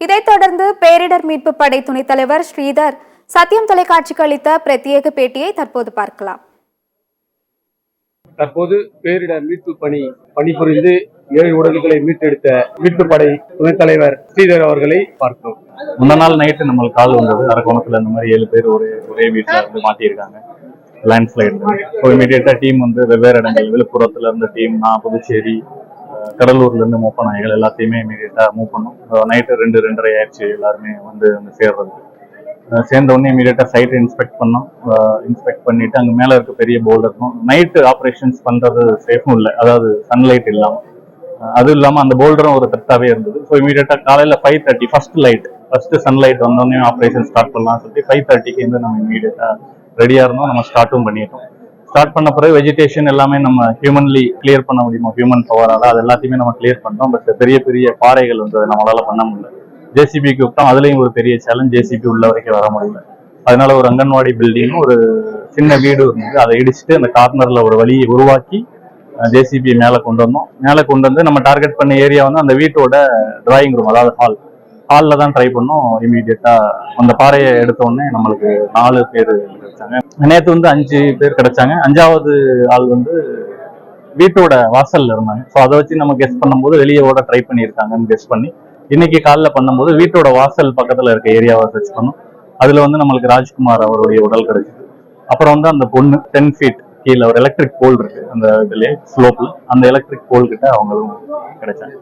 இதைத் தொடர்ந்து பேரிடர் மீட்பு படை துணைத் தலைவர் ஸ்ரீதர் சத்தியம் தொலைக்காட்சிக்கு அளித்த பிரத்யேக பேட்டியை தற்போது பார்க்கலாம். தற்போது பேரிடர் மீட்பு பணி பணிபுரிந்து ஏழு உடல்களை மீட்டெடுத்த மீட்பு படை துணைத் தலைவர் ஸ்ரீதர் அவர்களை பார்த்தோம் முந்த நாள் நைட்டு நம்மளுக்கு கால் வந்தது. அரக்கோணத்துல இந்த மாதிரி ஏழு பேர் ஒரே ஒரே வீட்டில் வந்து மாட்டியிருக்காங்க. லேண்ட்ஸ்லைடு ஸோ இமீடியட்டா டீம் வந்து வெவ்வேறு இடங்கள் விழுப்புரத்துல இருந்த டீம் நான் புதுச்சேரி கடலூர்ல இருந்து மூப்ப நாய்கள் எல்லாத்தையுமே இமீடியட்டா மூவ் பண்ணோம். நைட்டு ரெண்டு ரெண்டரை ஆயிடுச்சு எல்லாருமே வந்து அங்கே சேர்றதுக்கு. சேர்ந்த உடனே இமீடியட்டா சைட்டை இன்ஸ்பெக்ட் பண்ணோம். இன்ஸ்பெக்ட் பண்ணிட்டு அங்க மேல இருக்க பெரிய போல்டர் இருக்கும். நைட்டு ஆப்ரேஷன்ஸ் பண்றது சேஃபும் இல்லை. அதாவது சன்லைட் இல்லாம. அது இல்லாம அந்த போல்டரும் ஒரு த்ரெட்டாவே இருந்தது. ஸோ இமீடியட்டா காலையில five thirty first light first sunlight வந்தோடனே ஆப்ரேஷன் ஸ்டார்ட் பண்ணலாம் சொல்லி ஃபைவ் தேர்ட்டிக்கு வந்து நம்ம இமீடியட்டா ரெடியா இருந்தோம். நம்ம ஸ்டார்ட்டும் பண்ணிட்டோம். ஸ்டார்ட் பண்ண பிறகு வெஜிடேஷன் எல்லாமே நம்ம ஹியூமன்லி கிளியர் பண்ண முடியுமா? ஹியூமன் பவரால அது எல்லாத்தையுமே நம்ம கிளியர் பண்ணோம் பட் பெரிய பெரிய பாறைகள் வந்து நம்மளால பண்ண முடியல. ஜேசிபி விட்டோம். அதுலயும் ஒரு பெரிய சேலஞ்ச் ஜேசிபி உள்ள வரைக்கும் வர முடியல. அதனால ஒரு அங்கன்வாடி பில்டிங் ஒரு சின்ன வீடு இருந்தது. அதை இடிச்சுட்டு அந்த கார்னர்ல ஒரு வழியை உருவாக்கி ஜேசிபி மேலே கொண்டு வந்தோம். மேலே கொண்டு வந்து நம்ம டார்கெட் பண்ண ஏரியா வந்து அந்த வீட்டோட டிராயிங் ரூம் அதாவது ஹால் ஹாலில் தான் ட்ரை பண்ணோம் இமீடியட்டா அந்த பாறையை எடுத்த உடனே நம்மளுக்கு நாலு பேர் கிடைச்சாங்க. நேற்று வந்து அஞ்சு பேர் கிடைச்சாங்க. அஞ்சாவது ஆள் வந்து வீட்டோட வாசல்ல இருந்தாங்க. ஸோ அதை வச்சு நம்ம கெஸ் பண்ணும்போது வெளியே ஓட ட்ரை பண்ணியிருக்காங்கன்னு கெஸ் பண்ணி இன்னைக்கு காலில் பண்ணும்போது வீட்டோட வாசல் பக்கத்தில் இருக்க ஏரியாவை சர்ச் பண்ணோம். அதில் வந்து நம்மளுக்கு ராஜ்குமார் அவருடைய உடல் கிடைச்சிது. அப்புறம் வந்து அந்த பொண்ணு டென் ஃபீட் கீழே ஒரு எலக்ட்ரிக் போல் இருக்கு. அந்த இதுலேயே ஸ்லோப்ல அந்த எலக்ட்ரிக் போல் கிட்ட அவங்களும் கிடைச்சாங்க.